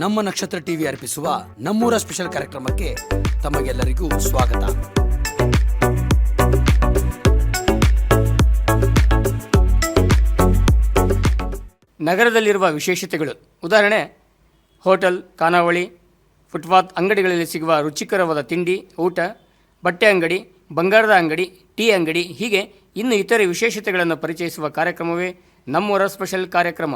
ನಮ್ಮ ನಕ್ಷತ್ರ ಟಿವಿ ಅರ್ಪಿಸುವ ನಮ್ಮೂರ ಸ್ಪೆಷಲ್ ಕಾರ್ಯಕ್ರಮಕ್ಕೆ ತಮಗೆಲ್ಲರಿಗೂ ಸ್ವಾಗತ. ನಗರದಲ್ಲಿರುವ ವಿಶೇಷತೆಗಳು. ಉದಾಹರಣೆ, ಹೋಟೆಲ್, ಖಾನಾವಳಿ, ಫುಟ್ಪಾತ್ ಅಂಗಡಿಗಳಲ್ಲಿ ಸಿಗುವ ರುಚಿಕರವಾದ ತಿಂಡಿ, ಊಟ, ಬಟ್ಟೆ ಅಂಗಡಿ, ಬಂಗಾರದ ಅಂಗಡಿ, ಟೀ ಅಂಗಡಿ, ಹೀಗೆ ಇನ್ನು ಇತರೆ ವಿಶೇಷತೆಗಳನ್ನು ಪರಿಚಯಿಸುವ ಕಾರ್ಯಕ್ರಮವೇ ನಮ್ಮೂರ ಸ್ಪೆಷಲ್ ಕಾರ್ಯಕ್ರಮ.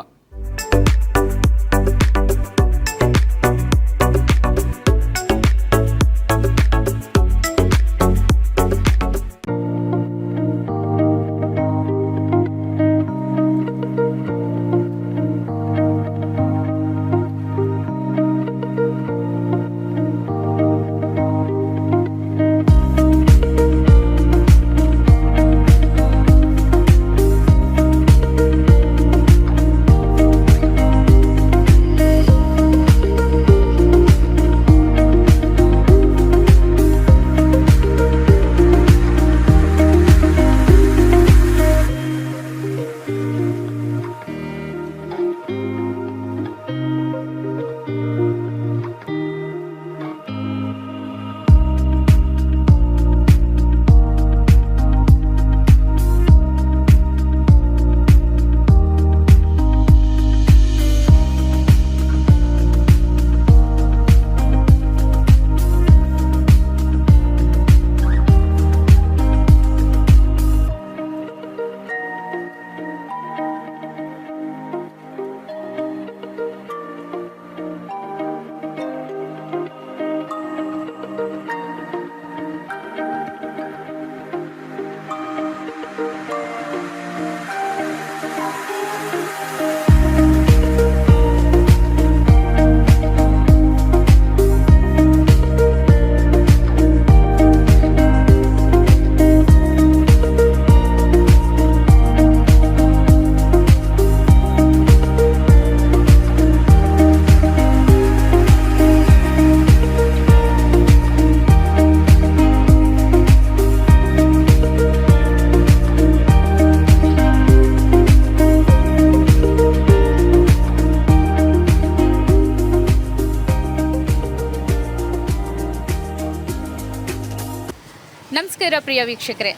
ಪ್ರಿಯ ವೀಕ್ಷಕರೇ.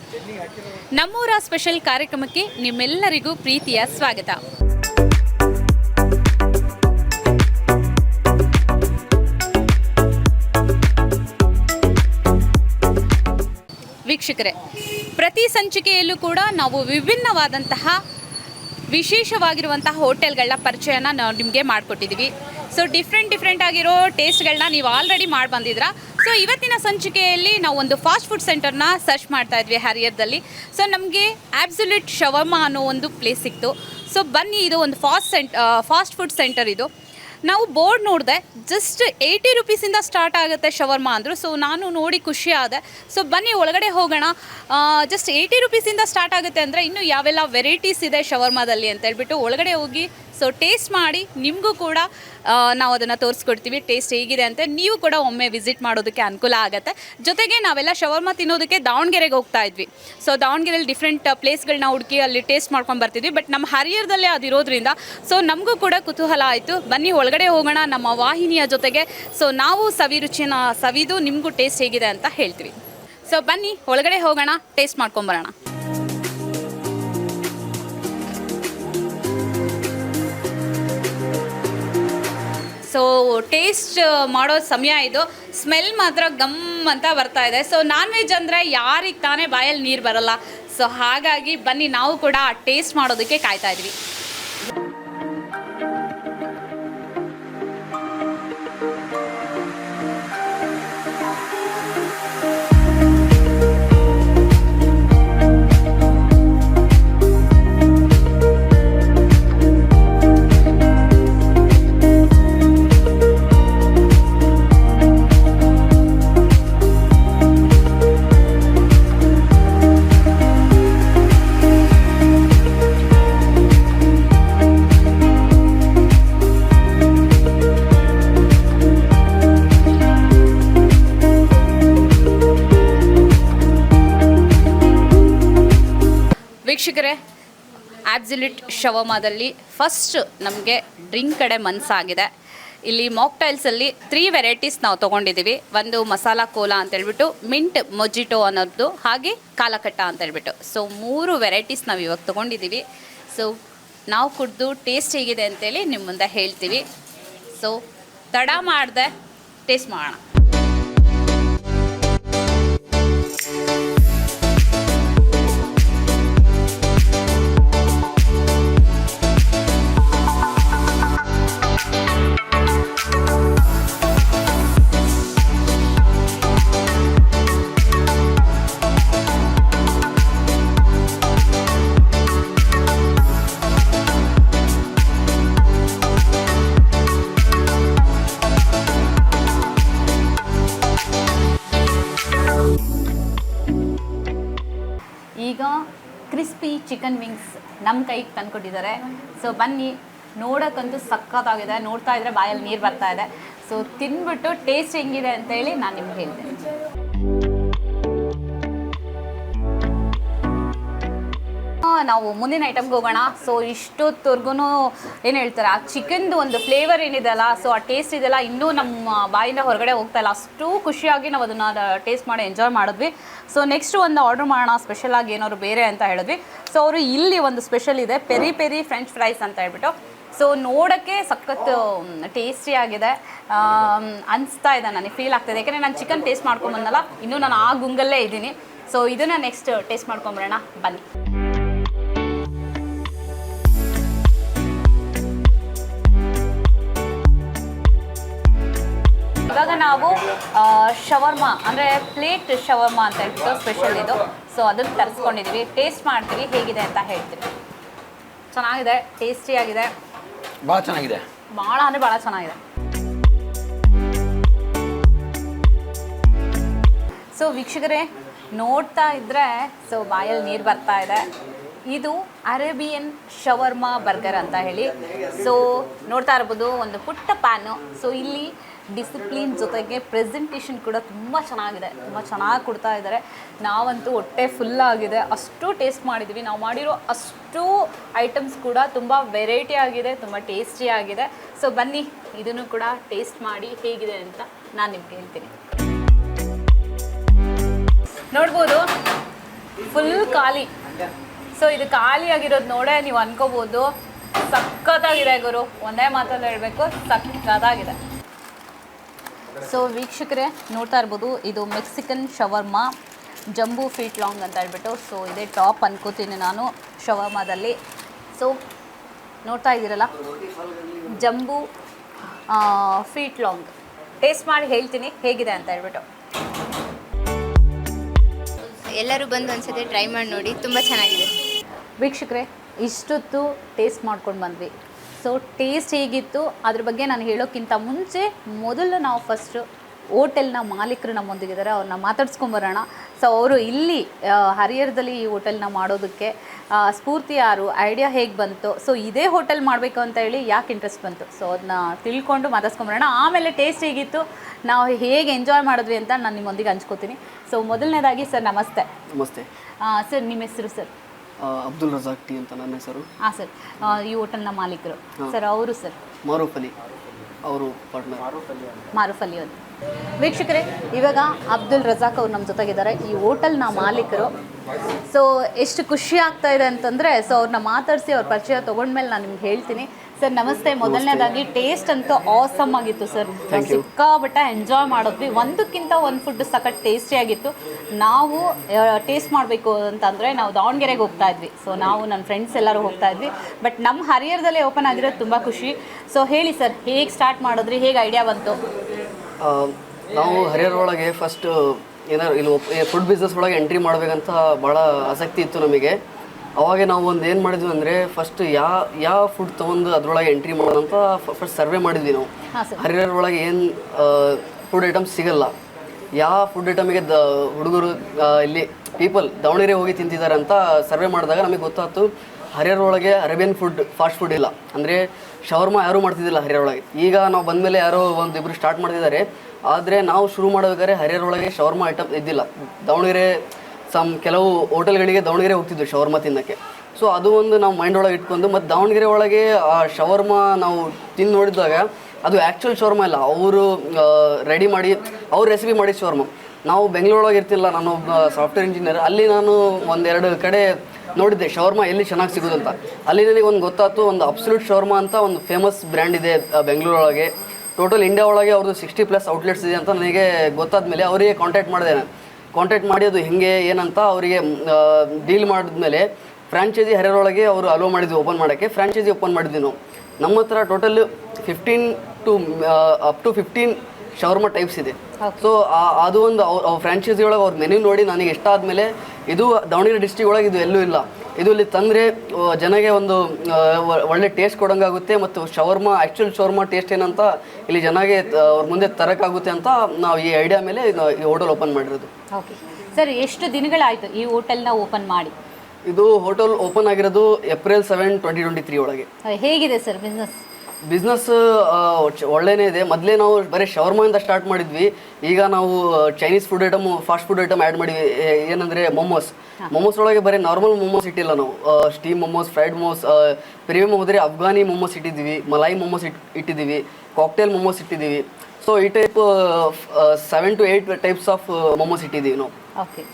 ನಮ್ಮೂರ ಸ್ಪೆಷಲ್ ಕಾರ್ಯಕ್ರಮಕ್ಕೆ ನಿಮ್ಮೆಲ್ಲರಿಗೂ ಪ್ರೀತಿಯ ಸ್ವಾಗತ. ವೀಕ್ಷಕರೇ, ಪ್ರತಿ ಸಂಚಿಕೆಯಲ್ಲೂ ಕೂಡ ನಾವು ವಿಭಿನ್ನವಾದಂತಹ ವಿಶೇಷವಾಗಿರುವಂತಹ ಹೋಟೆಲ್ಗಳ ಪರಿಚಯನ ನಾವು ನಿಮಗೆ ಮಾಡಿಕೊಟ್ಟಿದ್ದೀವಿ. ಸೊ ಡಿಫ್ರೆಂಟ್ ಡಿಫ್ರೆಂಟ್ ಆಗಿರೋ ಟೇಸ್ಟ್ಗಳನ್ನ ನೀವು ಆಲ್ರೆಡಿ ಮಾಡಿ ಬಂದಿದ್ರ ಸೊ ಇವತ್ತಿನ ಸಂಚಿಕೆಯಲ್ಲಿ ನಾವು ಒಂದು ಫಾಸ್ಟ್ ಫುಡ್ ಸೆಂಟರ್ನ ಸರ್ಚ್ ಮಾಡ್ತಾ ಇದ್ವಿ ಹ್ಯಾರಿಯರ್ದಲ್ಲಿ ಸೊ ನಮಗೆ ಆಬ್ಸುಲ್ಯೂಟ್ ಶವರ್ಮಾ ಅನ್ನೋ ಒಂದು ಪ್ಲೇಸ್ ಸಿಕ್ತು. ಸೊ ಬನ್ನಿ, ಇದು ಒಂದು fast cent fast food centre ಇದು. ನಾವು ಬೋರ್ಡ್ ನೋಡಿದೆ ಜಸ್ಟ್ ಏಯ್ಟಿ ರುಪೀಸಿಂದ ಸ್ಟಾರ್ಟ್ ಆಗುತ್ತೆ ಶವರ್ಮಾ ಅಂದರು. ಸೊ ನಾನು ನೋಡಿ ಖುಷಿ ಆದೆ. ಸೊ ಬನ್ನಿ, ಒಳಗಡೆ ಹೋಗೋಣ. ಜಸ್ಟ್ ಏಯ್ಟಿ ರುಪೀಸಿಂದ ಸ್ಟಾರ್ಟ್ ಆಗುತ್ತೆ ಅಂದರೆ ಇನ್ನೂ ಯಾವೆಲ್ಲ ವೆರೈಟೀಸ್ ಇದೆ ಶವರ್ಮಾದಲ್ಲಿ ಅಂತ ಹೇಳ್ಬಿಟ್ಟು ಒಳಗಡೆ ಹೋಗಿ ಸೊ ಟೇಸ್ಟ್ ಮಾಡಿ ನಿಮಗೂ ಕೂಡ ನಾವು ಅದನ್ನು ತೋರಿಸ್ಕೊಡ್ತೀವಿ. ಟೇಸ್ಟ್ ಹೇಗಿದೆ ಅಂತ ನೀವು ಕೂಡ ಒಮ್ಮೆ ವಿಸಿಟ್ ಮಾಡೋದಕ್ಕೆ ಅನುಕೂಲ ಆಗುತ್ತೆ. ಜೊತೆಗೆ ನಾವೆಲ್ಲ ಶವರ್ಮಾ ತಿನ್ನೋದಕ್ಕೆ ದಾವಣಗೆರೆಗೆ ಹೋಗ್ತಾ ಇದ್ವಿ. ಸೊ ದಾವಣಗೆರೆಯಲ್ಲಿ ಡಿಫ್ರೆಂಟ್ ಪ್ಲೇಸ್ಗಳನ್ನ ಹುಡುಕಿ ಅಲ್ಲಿ ಟೇಸ್ಟ್ ಮಾಡ್ಕೊಂಡು ಬರ್ತಿದ್ವಿ. ಬಟ್ ನಮ್ಮ ಹರಿಯರದಲ್ಲೇ ಅದು ಇರೋದ್ರಿಂದ ಸೊ ನಮಗೂ ಕೂಡ ಕುತೂಹಲ ಆಯಿತು. ಬನ್ನಿ, ಒಳಗಡೆ ಹೋಗೋಣ ನಮ್ಮ ವಾಹಿನಿಯ ಜೊತೆಗೆ. ಸೊ ನಾವು ಸವಿ ರುಚಿನ, ಸವಿದು ನಿಮಗೂ ಟೇಸ್ಟ್ ಹೇಗಿದೆ ಅಂತ ಹೇಳ್ತೀವಿ. ಸೊ ಬನ್ನಿ, ಒಳಗಡೆ ಹೋಗೋಣ ಟೇಸ್ಟ್ ಮಾಡ್ಕೊಂಬರೋಣ ಸೊ ಟೇಸ್ಟ್ ಮಾಡೋ ಸಮಯ ಇದು. ಸ್ಮೆಲ್ ಮಾತ್ರ ಗಮ್ ಅಂತ ಬರ್ತಾ ಇದೆ. ಸೊ ನಾನ್ ವೆಜ್ ಅಂದರೆ ಯಾರಿಗೆ ತಾನೇ ಬಾಯಲ್ಲಿ ನೀರು ಬರಲ್ಲ. ಸೊ ಹಾಗಾಗಿ ಬನ್ನಿ, ನಾವು ಕೂಡ ಟೇಸ್ಟ್ ಮಾಡೋದಕ್ಕೆ ಕಾಯ್ತಾ ಇದ್ವಿ. ವೀಕ್ಷಕರೇ, ಆಬ್ಸಲ್ಯೂಟ್ ಶವಮಾದಲ್ಲಿ ಫಸ್ಟ್ ನಮಗೆ ಡ್ರಿಂಕ್ ಕಡೆ ಮನಸ್ಸಾಗಿದೆ ಇಲ್ಲಿ ಮಾಕ್ಟೈಲ್ಸಲ್ಲಿ ತ್ರೀ ವೆರೈಟೀಸ್ ನಾವು ತೊಗೊಂಡಿದ್ದೀವಿ. ಒಂದು ಮಸಾಲ ಕೋಲಾ ಅಂತ ಹೇಳ್ಬಿಟ್ಟು ಮಿಂಟ್ ಮೊಜಿಟೋ ಅನ್ನೋದು, ಹಾಗೆ ಕಾಲಕಟ್ಟ ಅಂತ ಹೇಳ್ಬಿಟ್ಟು ಸೊ ಮೂರು ವೆರೈಟೀಸ್ ನಾವು ಇವಾಗ ತೊಗೊಂಡಿದ್ದೀವಿ. ಸೊ ನಾವು ಕುಡಿದು ಟೇಸ್ಟ್ ಹೇಗಿದೆ ಅಂತೇಳಿ ನಿಮ್ಮ ಮುಂದೆ ಹೇಳ್ತೀವಿ. ಸೊ ತಡ ಮಾಡಿದೆ ಟೇಸ್ಟ್ ಮಾಡೋಣ. ಈಗ ಕ್ರಿಸ್ಪಿ ಚಿಕನ್ ವಿಂಗ್ಸ್ ನಮ್ಮ ಕೈಗೆ ತಂದುಕೊಟ್ಟಿದ್ದಾರೆ. ಸೊ ಬನ್ನಿ, ನೋಡೋಕ್ಕಂತೂ ಸಖತ್ತಾಗಿದೆ. ನೋಡ್ತಾ ಇದ್ರೆ ಬಾಯಲ್ಲಿ ನೀರು ಬರ್ತಾ ಇದೆ. ಸೊ ತಿನ್ಬಿಟ್ಟು ಟೇಸ್ಟ್ ಹೆಂಗಿದೆ ಅಂತೇಳಿ ನಾನು ನಿಮ್ಗೆ ಹೇಳ್ತೀನಿ. ನಾವು ಮುಂದಿನ ಐಟಮ್ಗೆ ಹೋಗೋಣ. ಸೊ ಇಷ್ಟೊತ್ತವರೆಗೂ ಏನು ಹೇಳ್ತಾರೆ ಆ ಚಿಕನ್ದು ಒಂದು ಫ್ಲೇವರ್ ಏನಿದೆಯಲ್ಲ ಸೊ ಆ ಟೇಸ್ಟ್ ಇದೆಲ್ಲ ಇನ್ನೂ ನಮ್ಮ ಬಾಯಿಂದ ಹೊರಗಡೆ ಹೋಗ್ತಾ ಇಲ್ಲ. ಅಷ್ಟು ಖುಷಿಯಾಗಿ ನಾವು ಅದನ್ನು ಟೇಸ್ಟ್ ಮಾಡಿ ಎಂಜಾಯ್ ಮಾಡಿದ್ವಿ. ಸೊ ನೆಕ್ಸ್ಟ್ ಒಂದು ಆರ್ಡರ್ ಮಾಡೋಣ ಸ್ಪೆಷಲಾಗಿ ಏನಾದ್ರು ಬೇರೆ ಅಂತ ಹೇಳಿದ್ವಿ. ಸೊ ಅವರು ಇಲ್ಲಿ ಒಂದು ಸ್ಪೆಷಲ್ ಇದೆ ಪೆರಿ ಪೆರಿ ಫ್ರೆಂಚ್ ಫ್ರೈಸ್ ಅಂತ ಹೇಳ್ಬಿಟ್ಟು. ಸೊ ನೋಡೋಕ್ಕೆ ಸಖತ್ ಟೇಸ್ಟಿ ಆಗಿದೆ. ಆಮ್, ಅನಿಸ್ತಾ ಇದೆ ನನಗೆ ಫೀಲ್ ಆಗ್ತದೆ. ಯಾಕೆಂದರೆ ನಾನು ಚಿಕನ್ ಟೇಸ್ಟ್ ಮಾಡ್ಕೊಂಬಂದಲ್ಲ ಇನ್ನೂ ನಾನು ಆ ಗುಂಗಲ್ಲೇ ಇದ್ದೀನಿ. ಸೊ ಇದನ್ನು ನೆಕ್ಸ್ಟ್ ಟೇಸ್ಟ್ ಮಾಡ್ಕೊಂಬರೋಣ ಬನ್ನಿ. ಇವಾಗ ನಾವು ಶವರ್ಮಾ ಅಂದರೆ ಪ್ಲೇಟ್ ಶವರ್ಮಾ ಅಂತ ಹೇಳ್ಬಿಟ್ಟು ಸ್ಪೆಷಲ್ ಇದು. ಸೊ ಅದನ್ನು ತರಿಸ್ಕೊಂಡಿದ್ದೀವಿ ಟೇಸ್ಟ್ ಮಾಡ್ತೀವಿ. ಹೇಗಿದೆ ಅಂತ ಹೇಳ್ತೀವಿ. ಚೆನ್ನಾಗಿದೆ. ಟೇಸ್ಟಿಯಾಗಿದೆ ಭಾಳ ಚೆನ್ನಾಗಿದೆ. ಭಾಳ ಅಂದರೆ ಭಾಳ ಚೆನ್ನಾಗಿದೆ. ಸೊ ವೀಕ್ಷಕರೇ ನೋಡ್ತಾ ಇದ್ದರೆ ಸೊ ಬಾಯಲ್ಲಿ ನೀರು ಬರ್ತಾ ಇದೆ. ಇದು ಅರೇಬಿಯನ್ ಶವರ್ಮಾ ಬರ್ಗರ್ ಅಂತ ಹೇಳಿ. ಸೊ ನೋಡ್ತಾ ಇರ್ಬೋದು ಒಂದು ಪುಟ್ಟ ಪ್ಯಾನು ಸೊ ಇಲ್ಲಿ ಡಿಸಿಪ್ಲಿನ್ ಜೊತೆಗೆ ಪ್ರೆಸೆಂಟೇಷನ್ ಕೂಡ ತುಂಬ ಚೆನ್ನಾಗಿದೆ. ತುಂಬ ಚೆನ್ನಾಗಿ ಕೊಡ್ತಾ ಇದ್ದಾರೆ. ನಾವಂತೂ ಹೊಟ್ಟೆ ಫುಲ್ ಆಗಿದೆ. ಅಷ್ಟು ಟೇಸ್ಟ್ ಮಾಡಿದ್ವಿ. ನಾವು ಮಾಡಿರೋ ಅಷ್ಟು ಐಟಮ್ಸ್ ಕೂಡ ತುಂಬ ವೆರೈಟಿ ಆಗಿದೆ, ತುಂಬ ಟೇಸ್ಟಿ ಆಗಿದೆ. ಸೊ ಬನ್ನಿ, ಇದನ್ನು ಕೂಡ ಟೇಸ್ಟ್ ಮಾಡಿ ಹೇಗಿದೆ ಅಂತ ನಾನು ನಿಮ್ಗೆ ಹೇಳ್ತೀನಿ. ನೋಡ್ಬೋದು ಫುಲ್ ಖಾಲಿ. ಸೊ ಇದು ಖಾಲಿ ಆಗಿರೋದು ನೋಡೇ ನೀವು ಅನ್ಕೋಬೋದು. ಸಖತ್ತಾಗಿದೆ ಗುರು. ಒಂದೇ ಮಾತಲ್ಲಿ ಹೇಳಬೇಕು, ಸಖತ್ತಾಗಿದೆ. ಸೊ ವೀಕ್ಷಕರೇ ನೋಡ್ತಾ ಇರ್ಬೋದು ಇದು Mexican shawarma jumbo feet long ಅಂತ ಹೇಳ್ಬಿಟ್ಟು ಸೊ ಇದೇ ಟಾಪ್ ಅನ್ಕೋತೀನಿ ನಾನು ಶವರ್ಮಾದಲ್ಲಿ ಸೊ ನೋಡ್ತಾ ಇದ್ದೀರಲ್ಲ ಜಂಬೂ ಫೀಟ್ ಲಾಂಗ್ ಟೇಸ್ಟ್ ಮಾಡಿ ಹೇಳ್ತೀನಿ ಹೇಗಿದೆ ಅಂತ ಹೇಳ್ಬಿಟ್ಟು. ಎಲ್ಲರೂ ಬಂದು ಒಂದ್ಸತಿ ಟ್ರೈ ಮಾಡಿ ನೋಡಿ ತುಂಬ ಚೆನ್ನಾಗಿದೆ. ವೀಕ್ಷಕರೇ ಇಷ್ಟೊತ್ತು ಟೇಸ್ಟ್ ಮಾಡ್ಕೊಂಡು ಬಂದ್ವಿ. ಸೊ ಟೇಸ್ಟ್ ಹೇಗಿತ್ತು. ಅದ್ರ ಬಗ್ಗೆ ನಾನು ಹೇಳೋಕ್ಕಿಂತ ಮುಂಚೆ ಮೊದಲು ನಾವು ಫಸ್ಟು ಹೋಟೆಲ್ನ ಮಾಲೀಕರು ನಮ್ಮೊಂದಿಗಿದ್ದಾರೆ. ಅವ್ರನ್ನ ಮಾತಾಡ್ಸ್ಕೊಂಬರೋಣ ಸೊ ಅವರು ಇಲ್ಲಿ ಹರಿಹರದಲ್ಲಿ ಈ ಹೋಟೆಲ್ನ ಮಾಡೋದಕ್ಕೆ ಸ್ಫೂರ್ತಿ ಯಾರು ಐಡಿಯಾ ಹೇಗೆ ಬಂತು? ಸೊ ಇದೇ ಹೋಟೆಲ್ ಮಾಡಬೇಕು ಅಂತ ಹೇಳಿ ಯಾಕೆ ಇಂಟ್ರೆಸ್ಟ್ ಬಂತು? ಸೊ ಅದನ್ನ ತಿಳ್ಕೊಂಡು ಮಾತಾಡ್ಸ್ಕೊಂಬರೋಣ ಆಮೇಲೆ ಟೇಸ್ಟ್ ಹೇಗಿತ್ತು. ನಾವು ಹೇಗೆ ಎಂಜಾಯ್ ಮಾಡಿದ್ವಿ ಅಂತ ನಾನು ನಿಮ್ಮೊಂದಿಗೆ ಹಂಚ್ಕೋತೀನಿ. ಸೊ ಮೊದಲನೇದಾಗಿ ಸರ್ ನಮಸ್ತೆ. ನಮಸ್ತೆ. ಸರ್ ನಿಮ್ಮ ಹೆಸರು ಸರ್ ಅಬ್ದುಲ್ ರಜಾಕ್ ಟಿ ಅಂತ ನನ್ನ ಹೆಸರು. ಹಾಂ ಸರ್. ಈ ಹೋಟೆಲ್ನ ಮಾಲೀಕರು. ಸರ್ ಅವರು ಸರ್. ಮಾರೂಫ್ ಅಲಿ. ಅವರು ಪಾರ್ಟ್ನರ್. ಮಾರುಫ್ ಅಲಿ ಅವರು. ವೀಕ್ಷಕರೇ ಇವಾಗ ಅಬ್ದುಲ್ ರಜಾಕ್ ಅವರು ನಮ್ಮ ಜೊತೆಗಿದ್ದಾರೆ. ಈ ಹೋಟೆಲ್ನ ಮಾಲೀಕರು ಸೊ ಎಷ್ಟು ಖುಷಿ ಆಗ್ತಾ ಇದೆ ಅಂತಂದರೆ ಸೊ ಅವ್ರನ್ನ ಮಾತಾಡಿಸಿ ಅವ್ರ ಪರಿಚಯ ತೊಗೊಂಡ್ಮೇಲೆ ನಾನು ನಿಮ್ಗೆ ಹೇಳ್ತೀನಿ. ಸರ್ ನಮಸ್ತೆ. ಮೊದಲನೇದಾಗಿ ಟೇಸ್ಟ್ ಅಂತೂ ಆಸಮ್ ಆಗಿತ್ತು ಸರ್ ಸಿಕ್ಕಾಬಟ್ಟ ಎಂಜಾಯ್ ಮಾಡಿದ್ವಿ. ಒಂದಕ್ಕಿಂತ ಒಂದು ಫುಡ್ ಸಖತ್ ಟೇಸ್ಟಿಯಾಗಿತ್ತು ನಾವು ಟೇಸ್ಟ್ ಮಾಡಬೇಕು ಅಂತಂದರೆ ನಾವು ದಾವಣಗೆರೆಗೆ ಹೋಗ್ತಾ ಇದ್ವಿ. ಸೊ ನಾವು ನನ್ನ ಫ್ರೆಂಡ್ಸ್ ಎಲ್ಲರೂ ಹೋಗ್ತಾ ಇದ್ವಿ. ಬಟ್ ನಮ್ಮ ಹರಿಯರದಲ್ಲೇ ಓಪನ್ ಆಗಿರೋದು ತುಂಬ ಖುಷಿ. ಸೊ ಹೇಳಿ ಸರ್ ಹೇಗೆ ಸ್ಟಾರ್ಟ್ ಮಾಡಿದ್ರಿ? ಹೇಗೆ ಐಡಿಯಾ ಬಂತು? ನಾವು ಹರಿಯರೊಳಗೆ ಒಳಗೆ ಫಸ್ಟ್ ಏನಾರು ಇಲ್ಲಿ ಫುಡ್ ಬಿಸ್ನೆಸ್ ಒಳಗೆ ಎಂಟ್ರಿ ಮಾಡಬೇಕಂತ ಭಾಳ ಆಸಕ್ತಿ ಇತ್ತು ನಮಗೆ. ಅವಾಗ ನಾವು ಒಂದು ಏನು ಮಾಡಿದ್ವಿ ಅಂದರೆ ಫಸ್ಟ್ ಯಾ ಯಾವ ಫುಡ್ ತೊಗೊಂಡು ಅದರೊಳಗೆ ಎಂಟ್ರಿ ಮಾಡೋದಂತ ಫಸ್ಟ್ ಸರ್ವೆ ಮಾಡಿದ್ವಿ ನಾವು. ಹರಿಹರ ಒಳಗೆ ಏನು ಫುಡ್ ಐಟಮ್ಸ್ ಸಿಗಲ್ಲ. ಯಾವ ಫುಡ್ ಐಟಮಿಗೆ ದ ಹುಡುಗರು ಇಲ್ಲಿ ಪೀಪಲ್ ದಾವಣಗೆರೆ ಹೋಗಿ ತಿಂತಿದ್ದಾರೆ ಅಂತ ಸರ್ವೆ ಮಾಡಿದಾಗ ನಮಗೆ ಗೊತ್ತಾಯ್ತು ಹರಿಹರ ಒಳಗೆ ಅರೇಬಿಯನ್ ಫುಡ್ ಫಾಸ್ಟ್ ಫುಡ್ ಇಲ್ಲ. ಅಂದರೆ ಶವರ್ಮಾ ಯಾರೂ ಮಾಡ್ತಿದ್ದಿಲ್ಲ ಹರಿಹರ ಒಳಗೆ. ಈಗ ನಾವು ಬಂದಮೇಲೆ ಯಾರೋ ಒಂದು ಇಬ್ಬರು ಸ್ಟಾರ್ಟ್ ಮಾಡ್ತಿದ್ದಾರೆ. ಆದರೆ ನಾವು ಶುರು ಮಾಡಬೇಕಾದ್ರೆ ಹರಿಹರ ಒಳಗೆ ಶವರ್ಮ ಐಟಮ್ ಇದ್ದಿಲ್ಲ. ದಾವಣಗೆರೆ ಸಮ್ ಕೆಲವು ಹೋಟೆಲ್ಗಳಿಗೆ ದಾವಣಗೆರೆ ಹೋಗ್ತಿದ್ವಿ ಶವರ್ಮಾ ತಿನ್ನೋಕ್ಕೆ. ಸೊ ಅದು ಒಂದು ನಾವು ಮೈಂಡ್ ಒಳಗೆ ಇಟ್ಕೊಂಡು, ಮತ್ತು ದಾವಣಗೆರೆ ಒಳಗೆ, ಆ, ಶವರ್ಮಾ ನಾವು ತಿಂದು ನೋಡಿದಾಗ ಅದು ಆ್ಯಕ್ಚುಲ್ ಶವರ್ಮಾ ಇಲ್ಲ. ಅವರು ರೆಡಿ ಮಾಡಿ, ಅವ್ರು ರೆಸಿಪಿ ಮಾಡಿ ಶವರ್ಮಾ. ನಾವು ಬೆಂಗಳೂರೊಳಗೆ ಇರ್ತಿಲ್ಲ, ನಾನು ಒಬ್ಬ ಸಾಫ್ಟ್ವೇರ್ ಇಂಜಿನಿಯರ್ ಅಲ್ಲಿ ನಾನು ಒಂದೆರಡು ಕಡೆ ನೋಡಿದ್ದೆ, ಶವರ್ಮಾ ಎಲ್ಲಿ ಚೆನ್ನಾಗಿ ಸಿಗೋದಂತ ಅಲ್ಲಿ ನನಗೆ ಒಂದು ಗೊತ್ತಾಯ್ತು ಒಂದು ಅಬ್ಸಲ್ಯೂಟ್ ಶವರ್ಮಾ ಅಂತ ಒಂದು ಫೇಮಸ್ ಬ್ರ್ಯಾಂಡ್ ಇದೆ ಬೆಂಗಳೂರೊಳಗೆ ಟೋಟಲ್ ಇಂಡಿಯಾ ಒಳಗೆ ಅವ್ರದ್ದು ಸಿಕ್ಸ್ಟಿ ಪ್ಲಸ್ ಔಟ್ಲೆಟ್ಸ್ ಇದೆ ಅಂತ ನನಗೆ ಗೊತ್ತಾದ ಮೇಲೆ ಅವರಿಗೆ ಕಾಂಟ್ಯಾಕ್ಟ್ ಮಾಡಿದೆ ನಾನು ಕಾಂಟ್ಯಾಕ್ಟ್ ಮಾಡಿ ಅದು ಹೆಂಗೆ ಏನಂತ ಅವರಿಗೆ ಡೀಲ್ ಮಾಡಿದ್ಮೇಲೆ ಫ್ರಾಂಚೈಸಿ ಹರಿಯರೊಳಗೆ ಅವರು ಅಲೋ ಮಾಡಿದ್ವಿ ಓಪನ್ ಮಾಡೋಕ್ಕೆ. ಫ್ರಾಂಚೈಸಿ ಓಪನ್ ಮಾಡಿದ್ವಿ ನಾವು. ನಮ್ಮ ಹತ್ರ total fifteen to up to fifteen shawarma types ಇದೆ. ಸೊ ಅದು ಒಂದು ಫ್ರಾಂಚೈಸಿ ಒಳಗೆ ಅವ್ರ ಮೆನ್ಯೂ ನೋಡಿ ನನಗೆ ಇಷ್ಟ ಆದಮೇಲೆ ಇದು ದಾವಣಗೆರೆ ಡಿಸ್ಟಿಕ್ ಒಳಗೆ ಇದು ಎಲ್ಲೂ ಇಲ್ಲ. ಇದು ಇಲ್ಲಿ ತಂದರೆ ಜನಗೆ ಒಂದು ಒಳ್ಳೆ ಟೇಸ್ಟ್ ಕೊಡೋಂಗಾಗುತ್ತೆ ಮತ್ತು ಶವರ್ಮ ಆ್ಯಕ್ಚುಲ್ ಶವರ್ಮ ಟೇಸ್ಟ್ ಏನಂತ ಇಲ್ಲಿ ಜನಗೆ ಅವ್ರ ಮುಂದೆ ತರೋಕ್ಕಾಗುತ್ತೆ ಅಂತ ನಾವು ಈ ಐಡಿಯಾ ಮೇಲೆ ಈ ಹೋಟೆಲ್ ಓಪನ್ ಮಾಡಿರೋದು. ಓಕೆ ಸರ್ ಎಷ್ಟು ದಿನಗಳಾಯಿತು ಈ ಹೋಟೆಲ್ನ ಓಪನ್ ಮಾಡಿ? ಇದು ಹೋಟೆಲ್ ಓಪನ್ ಆಗಿರೋದು April seven twenty twenty three ಒಳಗೆ. ಹೇಗಿದೆ ಸರ್ ಬಿಸ್ನೆಸ್ ಬಿಸ್ನೆಸ್ ಒಳ್ಳೆನೇ ಇದೆ. ಮೊದಲೇ ನಾವು ಬರೀ ಶವರ್ಮಾಯಿಂದ ಸ್ಟಾರ್ಟ್ ಮಾಡಿದ್ವಿ. ಈಗ ನಾವು Chinese food item fast food item add ಮಾಡಿದ್ವಿ. ಏನಂದರೆ ಏನಂದ್ರೆ ಮೊಮೋಸ್ ಮೊಮೋಸ್ ಒಳಗೆ ಬರೀ ನಾರ್ಮಲ್ ಮೊಮೋಸ್ ಇಟ್ಟಿಲ್ಲ ನಾವು. Steam momos fried momos premium ಹೋದರೆ ಅಫ್ಘಾನಿ ಮೊಮೋಸ್ ಇಟ್ಟಿದ್ದೀವಿ. ಮಲಾಯಿ ಮೊಮೋಸ್ ಇಟ್ ಇಟ್ಟಿದ್ದೀವಿ. ಕಾಕ್ಟೇಲ್ ಮೊಮೋಸ್ ಇಟ್ಟಿದ್ದೀವಿ. ಸೊ ಈ type seven to eight types of momos ಇಟ್ಟಿದ್ದೀವಿ ನಾವು. ಓಕೆ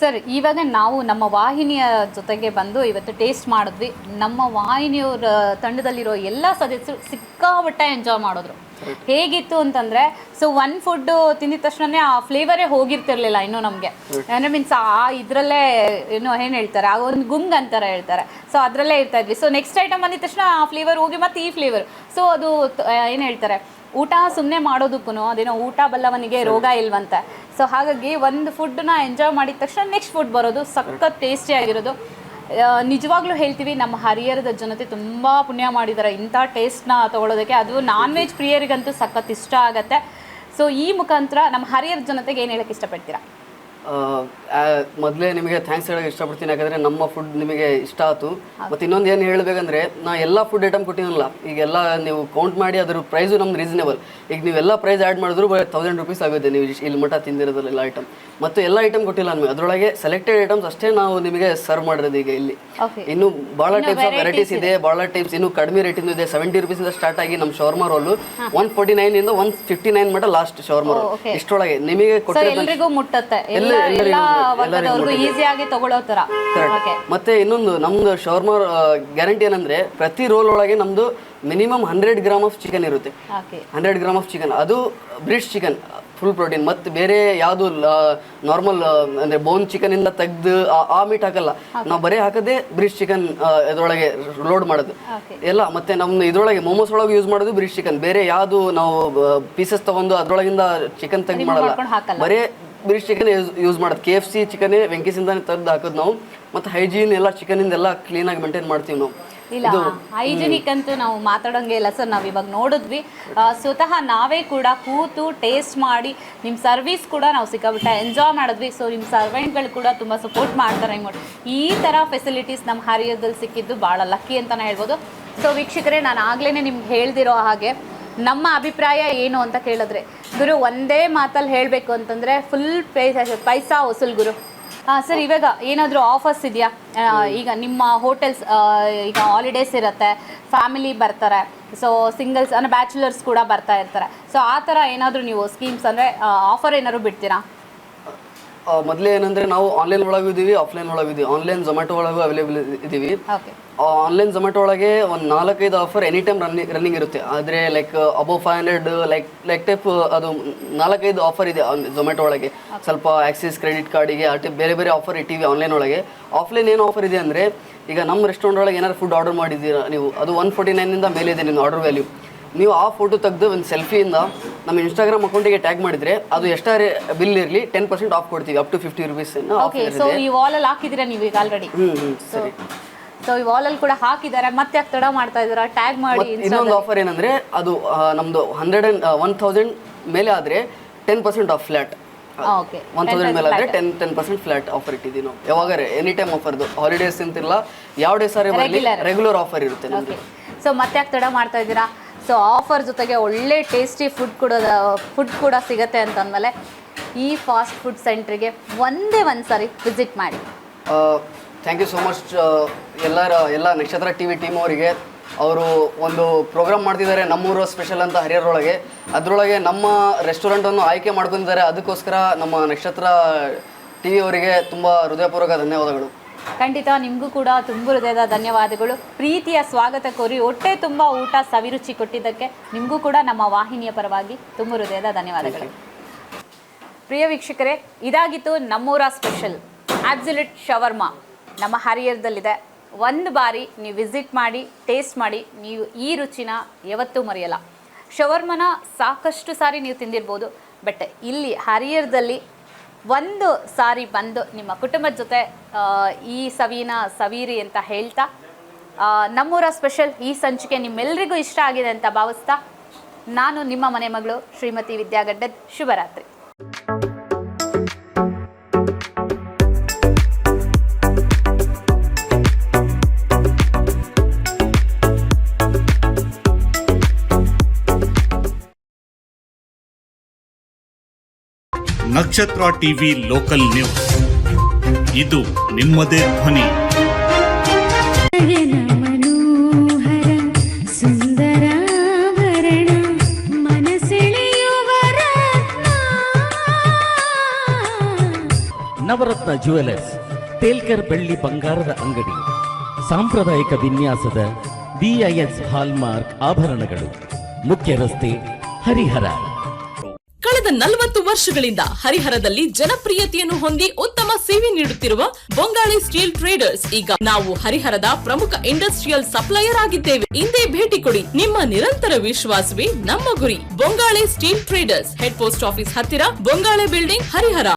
ಸರ್ ಇವಾಗ ನಾವು ನಮ್ಮ ವಾಹಿನಿಯ ಜೊತೆಗೆ ಬಂದು ಇವತ್ತು ಟೇಸ್ಟ್ ಮಾಡಿದ್ವಿ. ನಮ್ಮ ವಾಹಿನಿಯವ್ರ ತಂಡದಲ್ಲಿರೋ ಎಲ್ಲ ಸದಸ್ಯರು ಸಿಕ್ಕಾಪಟ್ಟೆ ಎಂಜಾಯ್ ಮಾಡಿದ್ರು. ಹೇಗಿತ್ತು ಅಂತಂದ್ರೆ ಸೊ ಒನ್ ಫುಡ್ ತಿಂದಿದ ತಕ್ಷಣನೇ ಆ ಫ್ಲೇವರೇ ಹೋಗಿರ್ತಿರ್ಲಿಲ್ಲ ಇನ್ನು ನಮಗೆ. ಅಂದರೆ ಮೀನ್ಸ್ ಆ ಇದರಲ್ಲೇ ಏನು ಏನು ಹೇಳ್ತಾರೆ ಆ ಒಂದು ಗುಂಗ್ ಅಂತಾರೆ ಹೇಳ್ತಾರೆ. ಸೊ ಅದರಲ್ಲೇ ಇರ್ತಾ ಇದ್ವಿ. ಸೊ ನೆಕ್ಸ್ಟ್ ಐಟಮ್ ಬಂದಿದ ತಕ್ಷಣ ಆ ಫ್ಲೇವರ್ ಹೋಗಿ ಮತ್ತೆ ಈ ಫ್ಲೇವರ್ ಸೊ ಅದು ಏನು ಹೇಳ್ತಾರೆ ಊಟ ಸುಮ್ಮನೆ ಮಾಡೋದಕ್ಕೂ ಅದೇನೋ ಊಟ ಬಲ್ಲವನಿಗೆ ರೋಗ ಇಲ್ವಂತೆ. ಸೊ ಹಾಗಾಗಿ ಒಂದು ಫುಡ್ನ ಎಂಜಾಯ್ ಮಾಡಿದ ತಕ್ಷಣ ನೆಕ್ಸ್ಟ್ ಫುಡ್ ಬರೋದು ಸಖತ್ ಟೇಸ್ಟಿ ಆಗಿರೋದು. ನಿಜವಾಗ್ಲೂ ಹೇಳ್ತೀವಿ ನಮ್ಮ ಹರಿಹರದ ಜನತೆ ತುಂಬ ಪುಣ್ಯ ಮಾಡಿದ್ದಾರೆ ಇಂಥ ಟೇಸ್ಟ್ನ ತೊಗೊಳೋದಕ್ಕೆ. ಅದು ನಾನ್ ವೆಜ್ ಪ್ರಿಯರಿಗಂತೂ ಸಖತ್ ಇಷ್ಟ ಆಗುತ್ತೆ. ಸೊ ಈ ಮುಖಾಂತರ ನಮ್ಮ ಹರಿಹರ ಜನತೆಗೆ ಏನು ಹೇಳಕ್ಕೆ ಇಷ್ಟಪಡ್ತೀರಾ? ಮೊದಲೇ ನಿಮಗೆ ಥ್ಯಾಂಕ್ಸ್ ಹೇಳೋಕೆ ಇಷ್ಟಪಡ್ತೀನಿ ಯಾಕಂದರೆ ನಮ್ಮ ಫುಡ್ ನಿಮಗೆ ಇಷ್ಟ ಆಯಿತು ಮತ್ತು ಇನ್ನೊಂದು ಏನು ಹೇಳಬೇಕಂದ್ರೆ ನಾ ಎಲ್ಲ ಫುಡ್ ಐಟಮ್ ಕೊಟ್ಟಿನಲ್ಲ ಈಗೆಲ್ಲ ನೀವು ಕೌಂಟ್ ಮಾಡಿ ಅದ್ರ ಪ್ರೈಸು ನಮ್ದು ರೀಸನೇಬಲ್ ಈಗ ನೀವೆಲ್ಲ ಪ್ರೈಸ್ ಆ್ಯಡ್ ಮಾಡಿದ್ರು ಬರೀ ತೌಸಂಡ್ ರುಪೀಸ್ ಆಗುತ್ತೆ ನೀವು ಇಲ್ಲಿ ಮಠ ತಿಂದಿರೋದ್ರಲ್ಲ ಐಟಮ್ ಮತ್ತು ಎಲ್ಲ ಐಟಮ್ ಕೊಟ್ಟಿಲ್ಲ ನಮಗೆ ಅದರೊಳಗೆ ಸೆಲೆಕ್ಟೆಡ್ ಐಟಮ್ಸ್ ಅಷ್ಟೇ ನಾವು ನಿಮಗೆ ಸರ್ವ್ ಮಾಡಿರೋದು ಈಗ ಇಲ್ಲಿ. ಇನ್ನು ಭಾಳ ಟೈಪ್ಸ್ ಆಫ್ ವೆರೈಟೀಸ್ ಇದೆ. ಭಾಳ ಟೈಪ್ಸ್ ಇನ್ನು ಕಡಿಮೆ ರೇಟಿಂದು ಇದೆ ಸೆವೆಂಟಿ ರುಪೀಸಿಂದ ಸ್ಟಾರ್ಟ್ ಆಗಿ ನಮ್ಮ shawarma roll one forty nine ಇಂದ ಒನ್ ಫಿಫ್ಟಿ ನೈನ್ ಮಟ್ಟ ಲಾಸ್ಟ್ ಶವರ್ಮಾ ರೋಲ್. ಇಷ್ಟೊಳಗೆ ನಿಮಗೆ ಕೊಟ್ಟಿರೋ ಎಲ್ಲ ಎಲ್ಲ- ಎಲ್ಲ ಎಲ್ಲರಿಗೂ- ವರ್ಗದವ್ರಿಗೂ ಈಸಿಯಾಗಿ ತಗೊಳ್ಳೋ ಥರ. ಓಕೆ ಮತ್ತೆ ಇನ್ನೊಂದು ನಮ್ದು ಶವರ್ಮಾ ಗ್ಯಾರಂಟಿ ಏನಂದ್ರೆ ಪ್ರತಿ ರೋಲ್ ಒಳಗೆ ನಮ್ದು minimum hundred gram of chicken ಇರುತ್ತೆ. ಹಂಡ್ರೆಡ್ ಗ್ರಾಮ್ ಆಫ್ ಚಿಕನ್ ಅದು ಬ್ರಿಡ್ಜ್ ಚಿಕನ್ ಫುಲ್ ಪ್ರೋಟೀನ್ ಮತ್ತೆ ಬೇರೆ ಯಾವುದು ನಾರ್ಮಲ್ ಅಂದ್ರೆ ಬೋನ್ ಚಿಕನ್ ಇಂದ ತೆಗ್ದು ಆ- ಮೀಟ್ ಹಾಕಲ್ಲ. ನಾವು ಬರೀ ಹಾಕದೆ ಬ್ರಿಡ್ಜ್ ಚಿಕನ್ ಇದರೊಳಗೆ ಲೋಡ್ ಮಾಡೋದು. ಎಲ್ಲ ಮತ್ತೆ ನಮ್ದು ಇದ್ರೊಳಗೆ ಮೋಮೋಸ್ ಒಳಗೆ ಯೂಸ್ ಮಾಡೋದು ಬ್ರಿಡ್ಜ್ ಚಿಕನ್ ಬೇರೆ ಯಾವುದು ನಾವು ಪೀಸಸ್ ತಗೊಂಡು ಅದ್ರೊಳಗಿಂದ ಚಿಕನ್ ತೆಗ್ದು ಮಾಡಲ್ಲ. ಹಾಕಲ್ಲ. ಬರೀ ಚಿಕನ್ ಯೂಸ್ ಮಾಡೋದು ಕೆ ಎಫ್ ಸಿ ಚಿಕನ್ ವೆಂಕಿಸಿಂದಾನೆ ತೆಗೆದು ಹಾಕೋದು ನಾವು. ಮತ್ತು ಹೈಜೀನ್ ಎಲ್ಲ ಚಿಕನಿಂದ ಎಲ್ಲ ಕ್ಲೀನಾಗಿ ಮೇಂಟೈನ್ ಮಾಡ್ತೀವಿ ನಾವು. ಇಲ್ಲ ಹೈಜಿನಿಕ್ ಅಂತೂ ನಾವು ಮಾತಾಡೋಂಗೆ ಇಲ್ಲ ಸರ್ ನಾವು ಇವಾಗ ನೋಡಿದ್ವಿ. ಸ್ವತಃ ನಾವೇ ಕೂಡ ಕೂತು ಟೇಸ್ಟ್ ಮಾಡಿ ನಿಮ್ಮ ಸರ್ವಿಸ್ ಕೂಡ ನಾವು ಸಿಕ್ಕಾಬಿಟ್ಟೆ ಎಂಜಾಯ್ ಮಾಡಿದ್ವಿ. ಸೊ ನಿಮ್ಮ ಸರ್ವೆಂಟ್ಗಳು ಕೂಡ ತುಂಬ ಸಪೋರ್ಟ್ ಮಾಡ್ತಾರೆ ಹಿಂಗೆ ಮಾಡಿ ಈ ಥರ ಫೆಸಿಲಿಟೀಸ್ ನಮ್ಮ ಹರಿಯದಲ್ಲಿ ಸಿಕ್ಕಿದ್ದು ಭಾಳ ಲಕ್ಕಿ ಅಂತಲೇ ಹೇಳ್ಬೋದು. ಸೊ ವೀಕ್ಷಕರೇ ನಾನು ಆಗಲೇ ನಿಮ್ಗೆ ಹೇಳ್ದಿರೋ ಹಾಗೆ ನಮ್ಮ ಅಭಿಪ್ರಾಯ ಏನು ಅಂತ ಕೇಳಿದ್ರೆ, ಗುರು ಒಂದೇ ಮಾತಲ್ಲಿ ಹೇಳಬೇಕು ಅಂತಂದರೆ ಫುಲ್ ಪೈಸಾ ವಸೂಲ್ ಗುರು. ಹಾಂ ಸರ್ ಇವಾಗ ಏನಾದರೂ ಆಫರ್ಸ್ ಇದೆಯಾ? ಈಗ ನಿಮ್ಮ ಹೋಟೆಲ್ಸ್ ಈಗ ಹಾಲಿಡೇಸ್ ಇರುತ್ತೆ ಫ್ಯಾಮಿಲಿ ಬರ್ತಾರೆ ಸೊ ಸಿಂಗಲ್ಸ್ ಅಂದರೆ ಬ್ಯಾಚುಲರ್ಸ್ ಕೂಡ ಬರ್ತಾ ಇರ್ತಾರೆ. ಸೊ ಆ ಥರ ಏನಾದರೂ ನೀವು ಸ್ಕೀಮ್ಸ್ ಅಂದರೆ ಆಫರ್ ಏನಾದ್ರು ಬಿಡ್ತೀರಾ? ಮೊದಲೇ ಏನಂದ್ರೆ ನಾವು ಆನ್ಲೈನ್ ಒಳಗೂ ಇದೀವಿ ಆಫ್ಲೈನ್ ಒಳಗೂ ಇದೀವಿ ಆನ್ಲೈನ್ ಝೊಮ್ಯಾಟೊ ಒಳಗೂ ಅವೈಲೇಬಲ್ ಇದೀವಿ ಆನ್ಲೈನ್ ಝೊಮ್ಯಾಟೊ ಒಳಗೆ ಒಂದು ನಾಲ್ಕೈದು offer any time running running ಇರುತ್ತೆ. ಆದರೆ like above five hundred like like type ಅದು ನಾಲ್ಕೈದು ಆಫರ್ ಇದೆ ಝೊಮ್ಯಾಟೊ ಒಳಗೆ. ಸ್ವಲ್ಪ ಆಕ್ಸಿಸ್ ಕ್ರೆಡಿಟ್ ಕಾರ್ಡಿಗೆ ಆ ಟೈಪ್ ಬೇರೆ ಬೇರೆ ಆಫರ್ ಇಟ್ಟಿವಿ ಆನ್ಲೈನ್ ಒಳಗೆ. ಆಫ್ಲೈನ್ ಏನು ಆಫರ್ ಇದೆ ಅಂದರೆ ಈಗ ನಮ್ಮ ರೆಸ್ಟೋರೆಂಟ್ ಒಳಗೆ ಏನಾದ್ರು ಫುಡ್ ಆರ್ಡರ್ ಮಾಡಿದ್ದೀರಾ ನೀವು? ಅದು ಒನ್ ಫೋರ್ಟಿ ನೈನಿಂದ ಮೇಲೆ ಇದೆ ನಿಮ್ಮ ಆರ್ಡರ್ ವ್ಯಾಲ್ಯೂ ನೀವು ಆ ಫೋಟೋ ತೆಗೆದು ಒಂದು ಸೆಲ್ಫಿಯಿಂದ ನಮ್ಮ ಇನ್ಸ್ಟಾಗ್ರಾಮ್ ಅಕೌಂಟಿಗೆ ಟ್ಯಾಗ್ ಮಾಡಿದ್ರೆ ಅದು ಎಷ್ಟಾರೆ ಬಿಲ್ ಇರಲಿ ಟೆನ್ ಪರ್ಸೆಂಟ್ ಆಫ್ ಕೊಡ್ತೀವಿ up to fifty rupees okay so ಈ ವಾಲಲ್ಲಿ ಹಾಕಿದ್ದೀರಾ ನೀವು ಈಗ ಆಲ್ರೆಡಿ ಹ್ಞೂ ಹ್ಞೂ ಸರಿ. ಸೊ ಈ ವಾಲಲ್ಲಿ ಕೂಡ ಹಾಕಿದ್ದಾರೆ ಮತ್ತೆ ಯಾಕೆ ತಡ ಮಾಡ್ತಾ ಇದ್ದೀರಾ? ಟ್ಯಾಗ್ ಮಾಡಿ ಇನ್ನೊಂದು ಆಫರ್ ಏನಂದ್ರೆ ಅದು ನಮ್ದು ಹಂಡ್ರೆಡ್ ಅಂಡ್ ಒನ್ ತೌಸಂಡ್ ಮೇಲೆ ಆದ್ರೆ ten percent off flat okay one thousand ಮೇಲೆ ಆದ್ರೆ ten ten percent flat offer ಇಟ್ಟಿದ್ದೀವಿ ನಾವು. ಯಾವಾಗಾರೆ ಎನಿ ಟೈಮ್ ಆಫರ್ದು ಹಾಲಿಡೇಸ್ ಅಂತಿಲ್ಲ ಯಾವ ಡೇ ಸಾರಿ ಬರಲಿ ರೆಗ್ಯುಲರ್ ಆಫರ್ ಇರುತ್ತೆ ಸೊ ಮತ್ತೆ ಯಾಕೆ ತಡ ಮಾಡ್ತಾ ಇದ್ದೀರಾ? ಸೊ ಆಫರ್ ಜೊತೆಗೆ ಒಳ್ಳೆ ಟೇಸ್ಟಿ ಫುಡ್ ಕೂಡ ಫುಡ್ ಕೂಡ ಸಿಗತ್ತೆ ಅಂತಂದಮೇಲೆ ಈ ಫಾಸ್ಟ್ ಫುಡ್ ಸೆಂಟ್ರಿಗೆ ಒಂದೇ ಒಂದು ಸಾರಿ ವಿಸಿಟ್ ಮಾಡಿ. ಥ್ಯಾಂಕ್ ಯು ಸೋ ಮಚ್ ಎಲ್ಲರ, ಎಲ್ಲ ನಕ್ಷತ್ರ ಟಿ ವಿ ಟೀಮ್ ಅವರಿಗೆ. ಅವರು ಒಂದು ಪ್ರೋಗ್ರಾಮ್ ಮಾಡ್ತಿದ್ದಾರೆ ನಮ್ಮೂರು ಸ್ಪೆಷಲ್ ಅಂತ ಹರಿಹರೊಳಗೆ ಅದರೊಳಗೆ ನಮ್ಮ ರೆಸ್ಟೋರೆಂಟನ್ನು ಆಯ್ಕೆ ಮಾಡ್ಕೊಂಡಿದ್ದಾರೆ. ಅದಕ್ಕೋಸ್ಕರ ನಮ್ಮ ನಕ್ಷತ್ರ ಟಿ ವಿ ಅವರಿಗೆ ತುಂಬ ಹೃದಯಪೂರ್ವಕ ಧನ್ಯವಾದಗಳು. ಖಂಡಿತ ನಿಮಗೂ ಕೂಡ ತುಂಬ ಹೃದಯದ ಧನ್ಯವಾದಗಳು. ಪ್ರೀತಿಯ ಸ್ವಾಗತ ಕೋರಿ ಹೊಟ್ಟೆ ತುಂಬ ಊಟ ಸವಿರುಚಿ ಕೊಟ್ಟಿದ್ದಕ್ಕೆ ನಿಮಗೂ ಕೂಡ ನಮ್ಮ ವಾಹಿನಿಯ ಪರವಾಗಿ ತುಂಬ ಹೃದಯದ ಧನ್ಯವಾದಗಳು. ಪ್ರಿಯ ವೀಕ್ಷಕರೇ ಇದಾಗಿತ್ತು ನಮ್ಮೂರ ಸ್ಪೆಷಲ್ ಆಬ್ಸುಲೆಟ್ ಶವರ್ಮಾ. ನಮ್ಮ ಹರಿಯರ್ದಲ್ಲಿದೆ ಒಂದು ಬಾರಿ ನೀವು ವಿಸಿಟ್ ಮಾಡಿ ಟೇಸ್ಟ್ ಮಾಡಿ ನೀವು ಈ ರುಚಿನ ಯಾವತ್ತೂ ಮರೆಯಲ್ಲ. ಶವರ್ಮನ ಸಾಕಷ್ಟು ಸಾರಿ ನೀವು ತಿಂದಿರ್ಬೋದು. ಬಟ್ ಇಲ್ಲಿ ಹರಿಹರದಲ್ಲಿ ಒಂದು ಸಾರಿ ಬಂದು ನಿಮ್ಮ ಕುಟುಂಬದ ಜೊತೆ ಈ ಸವಿನ, ಸವೀರಿ ಅಂತ ಹೇಳ್ತಾ ನಮ್ಮೂರ ಸ್ಪೆಷಲ್ ಈ ಸಂಚಿಕೆ ನಿಮ್ಮೆಲ್ಲರಿಗೂ ಇಷ್ಟ ಆಗಿದೆ ಅಂತ ಭಾವಿಸ್ತಾ, ನಾನು ನಿಮ್ಮ ಮನೆ ಮಗಳು ಶ್ರೀಮತಿ ವಿದ್ಯಾಗಡ್ಡದ್ ಶುಭರಾತ್ರಿ. ನಕ್ಷತ್ರ ಟಿವಿ ಲೋಕಲ್ ನ್ಯೂಸ್. ಇದು ನಿಮ್ಮದೇ ಧ್ವನಿ. ನವರತ್ನ ಜುವೆಲರ್ಸ್ ತೇಲ್ಕರ್ ಬೆಳ್ಳಿ ಬಂಗಾರದ ಅಂಗಡಿ ಸಾಂಪ್ರದಾಯಿಕ ವಿನ್ಯಾಸದ ಬಿಐಎಸ್ ಹಾಲ್ಮಾರ್ಕ್ ಆಭರಣಗಳು ಮುಖ್ಯ ರಸ್ತೆ ಹರಿಹರ. ಕಳೆದ ನಲವತ್ತು ವರ್ಷಗಳಿಂದ ಹರಿಹರದಲ್ಲಿ ಜನಪ್ರಿಯತೆಯನ್ನು ಹೊಂದಿ ಉತ್ತಮ ಸೇವೆ ನೀಡುತ್ತಿರುವ ಬೊಂಗಾಳಿ ಸ್ಟೀಲ್ ಟ್ರೇಡರ್ಸ್. ಈಗ ನಾವು ಹರಿಹರದ ಪ್ರಮುಖ ಇಂಡಸ್ಟ್ರಿಯಲ್ ಸಪ್ಲೈಯರ್ ಆಗಿದ್ದೇವೆ. ಇಂದೇ ಭೇಟಿ ಕೊಡಿ ನಿಮ್ಮ ನಿರಂತರ ವಿಶ್ವಾಸವೇ ನಮ್ಮ ಗುರಿ. Bongale steel traders, head post office ಹತ್ತಿರ ಬೊಂಗಾಳೆ ಬಿಲ್ಡಿಂಗ್ ಹರಿಹರ.